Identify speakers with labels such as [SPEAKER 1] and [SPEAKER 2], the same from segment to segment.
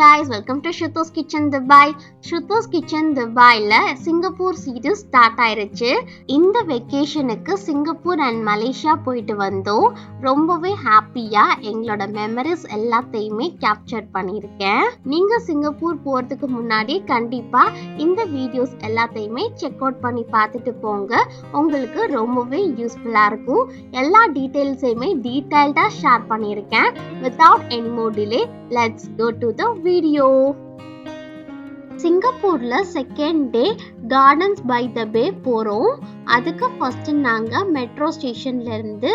[SPEAKER 1] Guys welcome to ஷுத்தோஸ் kitchen Dubai ஷுத்தோஸ் kitchen துபாயில் Singapore series start ஆயிருச்சு. இந்த வெக்கேஷனுக்கு சிங்கப்பூர் அண்ட் மலேசியா போயிட்டு வந்தோம். ரொம்பவே ஹாப்பியாக எங்களோட மெமரிஸ் எல்லாத்தையுமே கேப்சர் பண்ணியிருக்கேன். நீங்கள் சிங்கப்பூர் போகிறதுக்கு முன்னாடி கண்டிப்பாக இந்த வீடியோஸ் எல்லாத்தையுமே செக் அவுட் பண்ணி பார்த்துட்டு போங்க. உங்களுக்கு ரொம்பவே யூஸ்ஃபுல்லாக இருக்கும். எல்லா டீட்டெயில்ஸையுமே டீட்டெயில்டாக ஷேர் பண்ணியிருக்கேன். Without any more delay let's go to the video சிங்கப்பூர்ல second day gardens by the bay போகிறோம் அதுக்கு ஃபஸ்ட்டு நாங்கள் மெட்ரோ ஸ்டேஷன்லேருந்து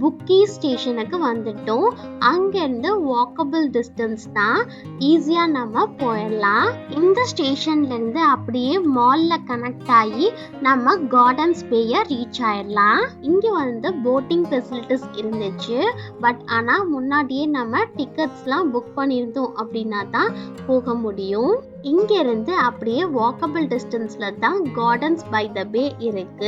[SPEAKER 1] புக்கி ஸ்டேஷனுக்கு வந்துட்டோம். அங்கேருந்து வாக்கபிள் டிஸ்டன்ஸ் தான் ஈஸியாக நம்ம போயிடலாம். இந்த ஸ்டேஷன்லேருந்து அப்படியே மாலில் கனெக்ட் ஆகி நம்ம கார்டன்ஸ் பேயை ரீச் ஆயிடலாம். இங்கே வந்து போட்டிங் ஃபெசிலிட்டிஸ் இருந்துச்சு. பட் ஆனால் முன்னாடியே நம்ம டிக்கெட்ஸ்லாம் புக் பண்ணியிருந்தோம் அப்படின்னா தான் போக முடியும். இங்கேருந்து அப்படியே வாக்கபிள் டிஸ்டன்ஸில் தான் கார்டன்ஸ் பை த பே இருக்கு.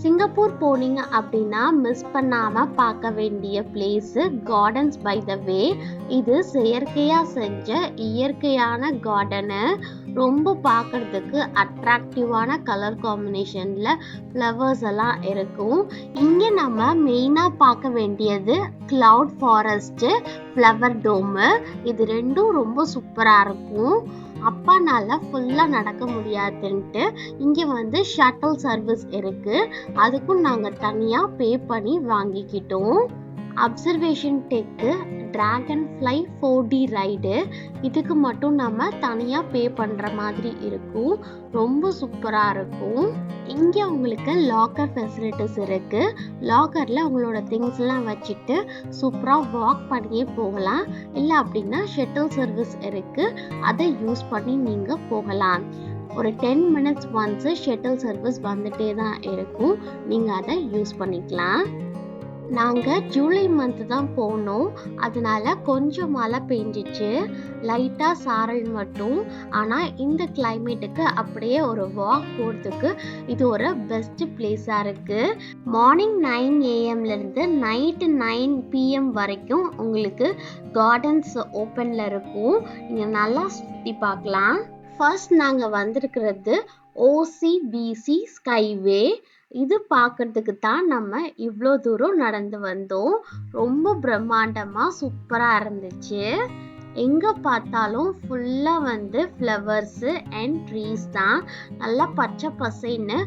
[SPEAKER 1] சிங்கப்பூர் போனீங்க அப்படின்னா மிஸ் பண்ணாம பார்க்க வேண்டிய place gardens by the way இது செயற்கையாக செஞ்ச இயற்கையான கார்டனு ரொம்ப பார்க்கறதுக்கு அட்ராக்டிவான கலர் காம்பினேஷனில் ஃப்ளவர்ஸ் எல்லாம் இருக்கும். இங்கே நம்ம மெயினாக பார்க்க வேண்டியது கிளவுட் ஃபாரஸ்ட்டு ஃப்ளவர் டோமு இது ரெண்டும் ரொம்ப சூப்பராக இருக்கும். அப்பானால ஃபுல்லாக நடக்க முடியாதுன்ட்டு இங்கே வந்து ஷட்டில் சர்வீஸ் இருக்குது அதுக்கும் நாங்கள் தனியாக பே பண்ணி வாங்கிக்கிட்டோம். Observation deck dragon fly four D ride இதுக்கு மட்டும் நம்ம தனியாக பே பண்ணுற மாதிரி இருக்கும். ரொம்ப சூப்பராக இருக்கும். இங்கே உங்களுக்கு லாக்கர் ஃபெசிலிட்டிஸ் இருக்குது லாக்கரில் உங்களோட திங்ஸ்லாம் வச்சுட்டு சூப்பராக வாக் பண்ணியே போகலாம். இல்லை அப்படின்னா ஷட்டில் சர்வீஸ் இருக்குது அதை யூஸ் பண்ணி நீங்கள் போகலாம். ஒரு ten minutes once shuttle service வந்துட்டே தான் இருக்கும். நீங்கள் அதை யூஸ் பண்ணிக்கலாம். நாங்கள் ஜூலை மந்த் தான் போனோம். அதனால கொஞ்சம் மழை பெஞ்சிச்சு. லைட்டாக சாரல் மட்டும். ஆனால் இந்த கிளைமேட்டுக்கு அப்படியே ஒரு வாக் போகிறதுக்கு இது ஒரு பெஸ்ட் பிளேஸாக இருக்குது மார்னிங் நைன் ஏஎம்லேருந்து நைட்டு நைன் பிஎம் வரைக்கும் உங்களுக்கு கார்டன்ஸ் ஓப்பனில் இருக்கும். நீங்கள் நல்லா சுற்றி பார்க்கலாம். ஃபர்ஸ்ட் நாங்கள் வந்திருக்கிறது ஓசிபிசி ஸ்கைவே இது பார்க்கறதுக்கு தான் நம்ம இவ்வளோ தூரம் நடந்து வந்தோம். ரொம்ப பிரம்மாண்டமாக சூப்பராக இருந்துச்சு. எங்கே பார்த்தாலும் ஃபுல்லாக வந்து ஃப்ளவர்ஸு அண்ட் ட்ரீஸ் தான். நல்லா பச்சை பசைன்னு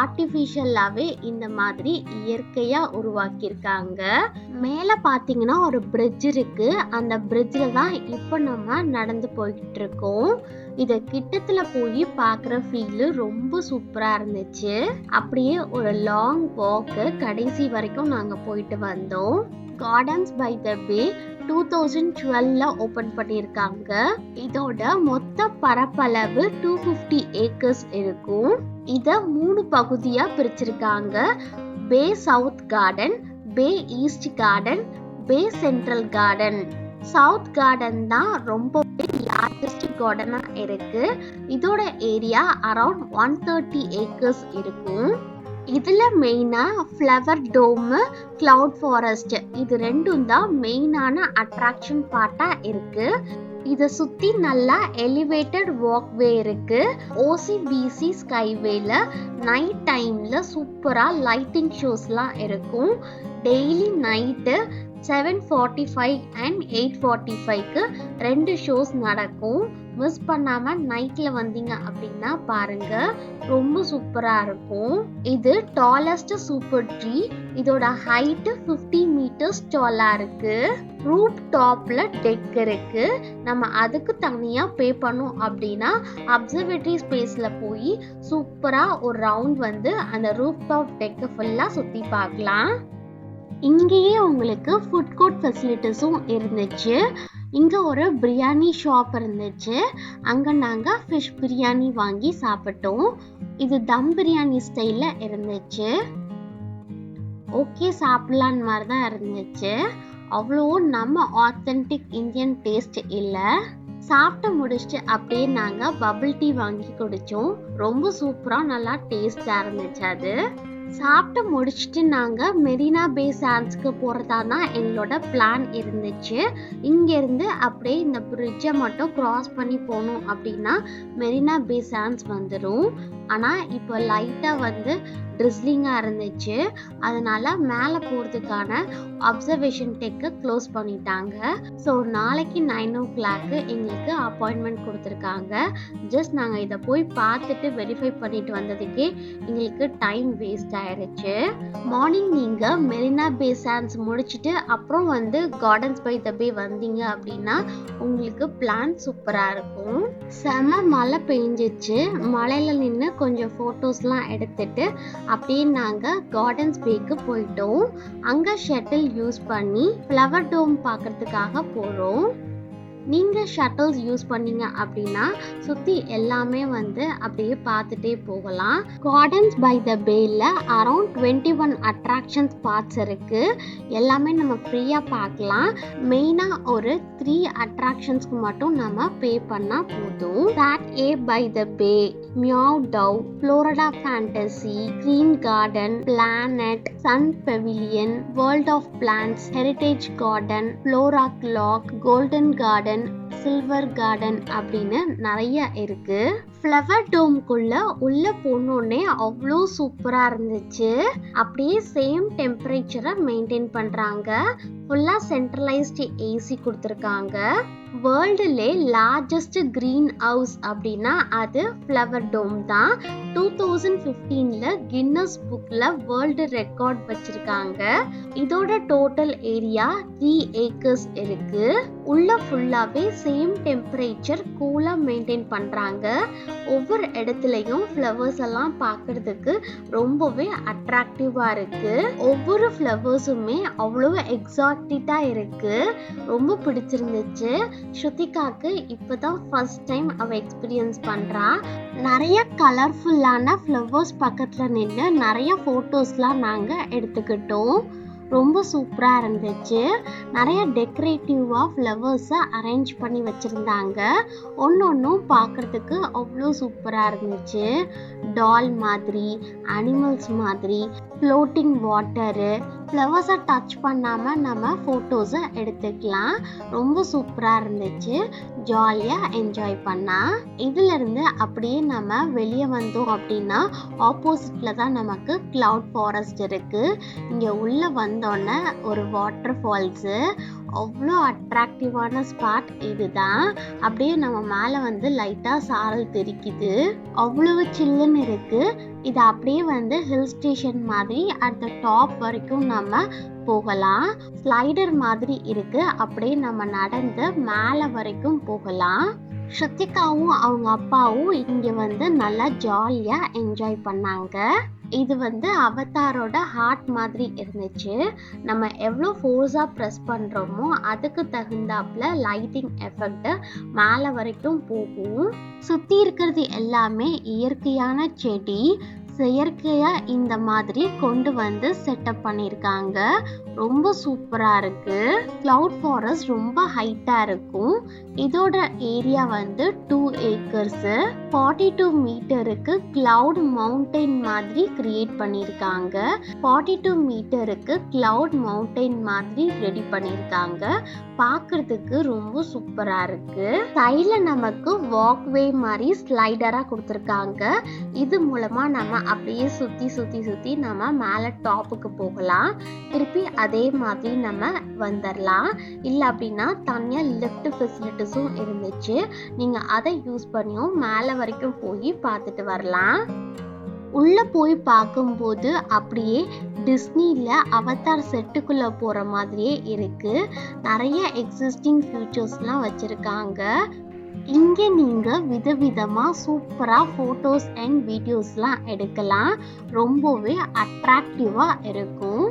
[SPEAKER 1] ஆர்டிஃபிஷியலாகவே இந்த மாதிரி இயற்கையாக உருவாக்கியிருக்காங்க. மேலே பார்த்தீங்கன்னா ஒரு பிரிட்ஜ் இருக்குது அந்த பிரிட்ஜில் தான் இப்போ நம்ம நடந்து போய்கிட்டு இருக்கோம். இதை கிட்டத்துல போய் பார்க்குற ஃபீல் ரொம்ப சூப்பராக இருந்துச்சு. அப்படியே ஒரு லாங் வாக்கு கடைசி வரைக்கும் நாங்கள் போயிட்டு வந்தோம். Gardens by the bay two thousand twelve open பண்ணியிருக்காங்க. இதோட மொத்த பரப்பளவு டூ ஃபிஃப்டி ஏக்கர்ஸ் இருக்கும். இதை மூணு பகுதியாக பிரிச்சிருக்காங்க. Bay south garden bay east garden bay central garden south garden தான் ரொம்ப கார்டனாக இருக்கு. இதோட area around one thirty acres இருக்கும் இதில் மெயினாக ஃப்ளவர் டோமு கிளவுட் ஃபாரஸ்ட் இது ரெண்டும் தான் மெயினான அட்ராக்ஷன் பார்ட்டாக இருக்குது இதை சுற்றி நல்லா எலிவேட்டட் வாக்வே இருக்குது ஓசிபிசி ஸ்கைவேல நைட் டைமில் சூப்பராக லைட்டிங் ஷோஸ்லாம் இருக்கும். Daily night seven forty five and eight forty ஃபைவ்க்கு ரெண்டு ஷோஸ் நடக்கும். மிஸ் பண்ணாமல் நைட்டில் வந்தீங்க அப்படின்னா பாருங்கள் ரொம்ப சூப்பராக இருக்கும். இது டாலஸ்ட் சூப்பர் ட்ரீ இதோட ஹைட்டு ஃபிஃப்டி மீட்டர்ஸ் டாலாக இருக்குது ரூப் டாப்பில் டெக் இருக்குது நம்ம அதுக்கு தனியாக பே பண்ணோம் அப்படின்னா அப்சர்வேட்டரி ஸ்பேஸில் போய் சூப்பராக ஒரு ரவுண்ட் வந்து அந்த ரூப் டாப் டெக்கை ஃபுல்லாக சுற்றி பார்க்கலாம். இங்கேயே உங்களுக்கு ஃபுட் கோர்ட் ஃபெசிலிட்டிஸும் இருந்துச்சு. இங்கே ஒரு பிரியாணி ஷாப் இருந்துச்சு. அங்கே நாங்கள் ஃபிஷ் பிரியாணி வாங்கி சாப்பிட்டோம். இது தம் பிரியாணி ஸ்டைலில் இருந்துச்சு. ஓகே சாப்பிட்லான்னு மாதிரி தான் இருந்துச்சு. அவ்வளோ நம்ம ஆத்தென்டிக் இந்தியன் டேஸ்ட் இல்லை. சாப்பிட்டு முடிச்சுட்டு அப்படியே நாங்கள் பபிள் டீ வாங்கி குடித்தோம் ரொம்ப சூப்பராக நல்லா டேஸ்டாக இருந்துச்சு அது. சாப்பிட்டு முடிச்சுட்டு நாங்கள் மெரினா பே சாண்ட்ஸ்க்கு போகிறதா தான் எங்களோட பிளான் இருந்துச்சு. இங்கேருந்து அப்படியே இந்த பிரிட்ஜை மட்டும் கிராஸ் பண்ணி போனோம் அப்படின்னா மெரினா பே சாண்ட்ஸ் வந்துடும் ஆனால் இப்போ லைட்டாக வந்து ட்ரிஸ்லிங்காக இருந்துச்சு. அதனால மேலே போகிறதுக்கான அப்சர்வேஷன் டெக்கை க்ளோஸ் பண்ணிட்டாங்க. ஸோ நாளைக்கு நைன் ஓ கிளாக்கு எங்களுக்கு அப்பாயின்மெண்ட் கொடுத்துருக்காங்க. ஜஸ்ட் நாங்கள் இதை போய் பார்த்துட்டு வெரிஃபை பண்ணிட்டு வந்ததுக்கே எங்களுக்கு டைம் வேஸ்ட் ஆயிடுச்சு மார்னிங் நீங்கள் மெரினா பே சான்ஸ் முடிச்சுட்டு அப்புறம் வந்து கார்டன்ஸ் பை த பே வந்தீங்க அப்படின்னா உங்களுக்கு பிளான் சூப்பராக இருக்கும். செம மழை பெஞ்சிச்சு. மழையில் நின்று கொஞ்சம் ஃபோட்டோஸ்லாம் எடுத்துட்டு அப்படியே நாங்கள் கார்டன்ஸ் பேக்கு போயிட்டோம். அங்கே ஷட்டில் யூஸ் பண்ணி ஃப்ளவர் டோம் பார்க்குறதுக்காக போகிறோம் நீங்கள் ஷட்டில்ஸ் யூஸ் பண்ணீங்க அப்படின்னா சுற்றி எல்லாமே வந்து அப்படியே பார்த்துட்டே போகலாம். Gardens by the பேயில் around twenty one attractions parts இருக்குது எல்லாமே நம்ம ஃப்ரீயாக பார்க்கலாம். மெயினாக ஒரு த்ரீ அட்ராக்ஷன்ஸ்க்கு மட்டும் நம்ம பே பண்ணால் போதும். That a by the bay meadow floral fantasy green garden planet sun pavilion world of plants heritage garden flora clock golden garden silver garden அப்படின்னு நிறைய இருக்கு. ஃப்ளவர் டோம்குள்ள உள்ளே போனோடனே அவ்வளோ சூப்பராக இருந்துச்சு. அப்படியே சேம் டெம்பரேச்சரை மெயின்டைன் பண்ணுறாங்க ஃபுல்லாக சென்ட்ரலைஸ்டு ஏசி கொடுத்துருக்காங்க. வேர்ல்டுலே லார்ஜஸ்ட் க்ரீன் ஹவுஸ் அப்படின்னா அது ஃப்ளவர் டோம் தான். டூ தௌசண்ட் ஃபிஃப்டீனில் கின்னஸ் புக்கில் வேர்ல்டு ரெக்கார்ட் வச்சுருக்காங்க. இதோட டோட்டல் ஏரியா த்ரீ ஏக்கர்ஸ் இருக்குது உள்ள ஃபுல்லாகவே சேம் டெம்பரேச்சர் கூலாக மெயின்டைன் பண்ணுறாங்க ஒவ்வொரு இடத்துலையும் ஃப்ளவர்ஸ் எல்லாம் பார்க்கறதுக்கு ரொம்பவே அட்ராக்டிவாக இருக்கு. ஒவ்வொரு ஃப்ளவர்ஸுமே அவ்வளோ எக்ஸாக்டிட்டாக இருக்கு. ரொம்ப பிடிச்சிருந்துச்சு. ஸ்ருதிகாக்கு இப்போதான் ஃபர்ஸ்ட் டைம் அவ எக்ஸ்பீரியன்ஸ் பண்ணுறா நிறைய கலர்ஃபுல்லான ஃப்ளவர்ஸ் பக்கத்துல நின்று நிறைய ஃபோட்டோஸ்லாம் நாங்கள் எடுத்துக்கிட்டோம். ரொம்ப சூப்பராக இருந்துச்சு. நிறைய டெக்கரேட்டிவாக ஃப்ளவர்ஸை அரேஞ்ச் பண்ணி வச்சுருந்தாங்க. ஒன்று ஒன்றும் பார்க்குறதுக்கு அவ்வளோ சூப்பராக இருந்துச்சு. டால் மாதிரி அனிமல்ஸ் மாதிரி. ஃப்ளோட்டிங் வாட்டரு ஃப்ளவர்ஸை டச் பண்ணாமல் நம்ம ஃபோட்டோஸை எடுத்துக்கலாம். ரொம்ப சூப்பராக இருந்துச்சு. ஜாலியாக என்ஜாய் பண்ணா. இதுலேருந்து அப்படியே நம்ம வெளியே வந்தோம் அப்படின்னா ஆப்போசிட்டில் தான் நமக்கு கிளவுட் ஃபாரஸ்ட் இருக்குது இங்கே உள்ளே வந்தோடனே ஒரு வாட்டர் ஃபால்ஸு அவ்வளோ அட்ராக்டிவான ஸ்பாட் இதுதான். அப்படியே நம்ம மேலே வந்து லைட்டாக சாரல் தெரிக்குது. அவ்வளவு சில்லுன்னு இருக்குது இது அப்படியே வந்து ஹில் ஸ்டேஷன் மாதிரி அட் டாப் வரைக்கும் நம்ம போகலாம். ஸ்லைடர் மாதிரி இருக்கு. அப்படியே நம்ம நடந்து மேலே வரைக்கும் போகலாம். ஸ்ருத்திகாவும் அவங்க அப்பாவும் இங்கே வந்து நல்லா ஜாலியாக என்ஜாய் பண்ணாங்க. இது வந்து அவத்தாரோட ஹார்ட் மாதிரி இருந்துச்சு. நம்ம எவ்வளோ ஃபோர்ஸாக ப்ரெஸ் பண்ணுறோமோ அதுக்கு தகுந்தாப்புல லைட்டிங் எஃபெக்ட் மேலே வரைக்கும் போகும். சுற்றி இருக்கிறது எல்லாமே இயற்கையான செடி செயற்கையாக இந்த மாதிரி கொண்டு வந்து செட்டப் பண்ணியிருக்காங்க. ரொம்ப சூப்பராக இருக்குது க்ளவுட் ஃபாரஸ்ட் ரொம்ப ஹைட்டாக இருக்கும். இதோட ஏரியா வந்து டூ ஏக்கர்ஸு ஃபார்ட்டி டூ மீட்டருக்கு க்ளவுட் மவுண்டெயின் மாதிரி கிரியேட் பண்ணியிருக்காங்க. ஃபார்ட்டி டூ மீட்டருக்கு க்ளவுட் மவுண்டெயின் மாதிரி ரெடி பண்ணியிருக்காங்க. பார்க்கறதுக்கு ரொம்ப சூப்பராக இருக்குது சைடில் நமக்கு வாக்வே மாதிரி ஸ்லைடராக கொடுத்துருக்காங்க. இது மூலமாக நம்ம அப்படியே சுற்றி சுற்றி சுற்றி நம்ம மேலே டாப்புக்கு போகலாம். திருப்பி அதே மாதிரி நம்ம வந்துடலாம் இல்லை அப்படின்னா தனியாக லிஃப்ட் ஃபெசிலிட்டிஸும் இருந்துச்சு. நீங்கள் அதை யூஸ் பண்ணியும் மேலே வரைக்கும் போய் பார்த்துட்டு வரலாம். உள்ளே போய் பார்க்கும்போது அப்படியே டிஸ்னியில் அவத்தார் செட்டுக்குள்ளே போகிற மாதிரியே இருக்குது நிறைய எக்ஸிஸ்டிங் ஃபியூச்சர்ஸ்லாம் வச்சுருக்காங்க. இங்கே நீங்கள் விதவிதமாக சூப்பராக ஃபோட்டோஸ் அண்ட் வீடியோஸ்லாம் எடுக்கலாம். ரொம்பவே அட்ராக்டிவாக இருக்கும்.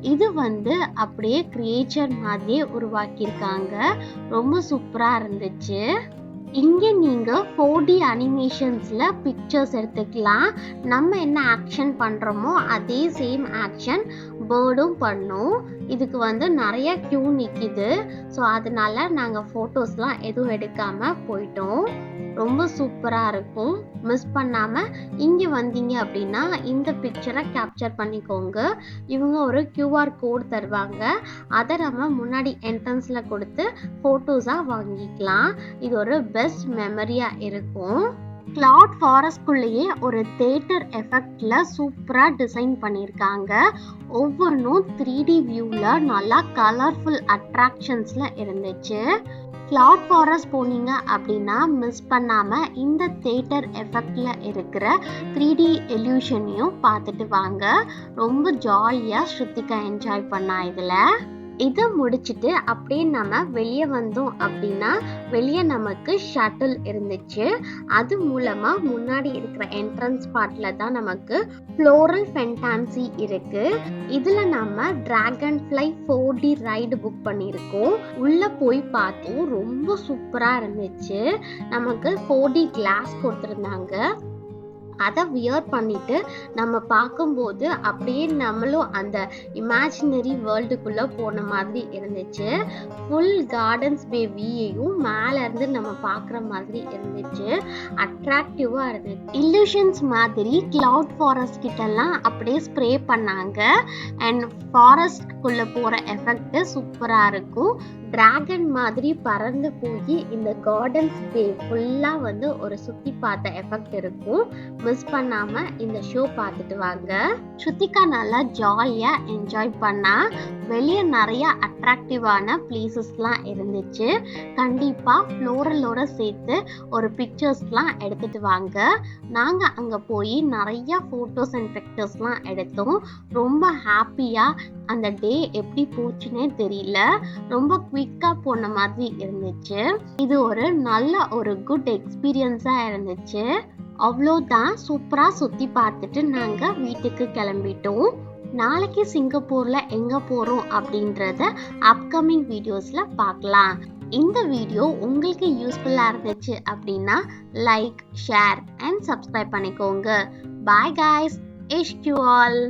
[SPEAKER 1] இது வந்து அப்படியே கிரியேச்சர் மாதிரியே உருவாக்கியிருக்காங்க. ரொம்ப சூப்பராக இருந்துச்சு. இங்கே நீங்கள் ஃபோர் டி அனிமேஷன்ஸில் பிக்சர்ஸ் எடுத்துக்கலாம். நம்ம என்ன ஆக்ஷன் பண்ணுறோமோ அதே சேம் ஆக்ஷன் பேர்டும் பண்ணும். இதுக்கு வந்து நிறைய க்யூ நிற்கிது ஸோ அதனால நாங்கள் ஃபோட்டோஸ்லாம் எதுவும் எடுக்காமல் போயிட்டோம். ரொம்ப சூப்பராக இருக்கும். மிஸ் பண்ணாமல் இங்கே வந்தீங்க அப்படின்னா இந்த பிக்சரை கேப்சர் பண்ணிக்கோங்க. இவங்க ஒரு கியூஆர் கோட் தருவாங்க. அதை நம்ம முன்னாடி என்ட்ரன்ஸில் கொடுத்து ஃபோட்டோஸாக வாங்கிக்கலாம். இது ஒரு பெஸ்ட் மெமரியாக இருக்கும். கிளாட் ஃபாரஸ்ட்குள்ளேயே ஒரு தேட்டர் எஃபெக்டில் சூப்பராக டிசைன் பண்ணியிருக்காங்க. ஒவ்வொன்றும் த்ரீ டி வியூவில் நல்லா கலர்ஃபுல் அட்ராக்ஷன்ஸில் இருந்துச்சு. கிளாட் ஃபாரஸ்ட் போனீங்க அப்படின்னா மிஸ் பண்ணாமல் இந்த தேட்டர் எஃபெக்டில் இருக்கிற த்ரீ டி எல்யூஷனையும் பார்த்துட்டு வாங்க. ரொம்ப ஜாலியாக ஸ்ருத்திகா என்ஜாய் பண்ணா இதில். இதை முடிச்சுட்டு அப்படியே நம்ம வெளியே வந்தோம் அப்படின்னா வெளியே நமக்கு ஷட்டில் இருந்துச்சு. அது மூலமாக முன்னாடி இருக்கிற என்ட்ரன்ஸ் பார்ட்டில் தான் நமக்கு ஃப்ளோரல் ஃபென்டான்சி இருக்குது இதில் நம்ம dragon fly four D ride book பண்ணியிருக்கோம். உள்ளே போய் பார்த்தோம் ரொம்ப சூப்பராக இருந்துச்சு. நமக்கு ஃபோர் டி கிளாஸ் கொடுத்துருந்தாங்க. அதை வியர் பண்ணிட்டு நம்ம பார்க்கும்போது அப்படியே நம்மளும் அந்த இமேஜினரி வேர்ல்டுக்குள்ளே போன மாதிரி இருந்துச்சு. ஃபுல் கார்டன்ஸ் பே வியையும் மேலேருந்து நம்ம பார்க்குற மாதிரி இருந்துச்சு. அட்ராக்டிவாக இருந்துச்சு. இல்லூஷன்ஸ் மாதிரி கிளவுட் ஃபாரஸ்ட் கிட்டலாம் அப்படியே ஸ்ப்ரே பண்ணாங்க. அண்ட் ஃபாரஸ்ட்குள்ளே போகிற எஃபெக்ட் சூப்பராக இருக்கும். டிராகன் மாதிரி பறந்து போய் இந்த கார்டன்ஸ் பே ஃபுல்லாக வந்து ஒரு சுற்றி பார்த்த எஃபெக்ட் இருக்கும். மிஸ் பண்ணாமல் இந்த ஷோ பார்த்துட்டு வாங்க. ஸ்ருத்திகா நல்லா ஜாலியாக என்ஜாய் பண்ணா. வெளியே நிறைய அட்ராக்டிவான பிளேசஸ்லாம் இருந்துச்சு. கண்டிப்பாக ஃப்ளோரலோட சேர்த்து ஒரு பிக்சர்ஸ்லாம் எடுத்துகிட்டு வாங்க. நாங்கள் அங்கே போய் நிறைய ஃபோட்டோஸ் அண்ட் பிக்சர்ஸ்லாம் எடுத்தோம். ரொம்ப ஹாப்பியாக அந்த டே எப்படி போச்சுன்னே தெரியல. ரொம்ப குவிக்காக போன மாதிரி இருந்துச்சு. இது ஒரு நல்ல ஒரு குட் எக்ஸ்பீரியன்ஸாக இருந்துச்சு. அவ்வளோதான் சூப்பராக சுற்றி பார்த்துட்டு நாங்கள் வீட்டுக்கு கிளம்பிட்டோம். நாளைக்கு சிங்கப்பூரில் எங்கே போகிறோம் அப்படின்றத அப்கமிங் வீடியோஸில் பார்க்கலாம். இந்த வீடியோ உங்களுக்கு யூஸ்ஃபுல்லாக இருந்துச்சு அப்படின்னா லைக் ஷேர் அண்ட் சப்ஸ்கிரைப் பண்ணிக்கோங்க. Bye guys wish you all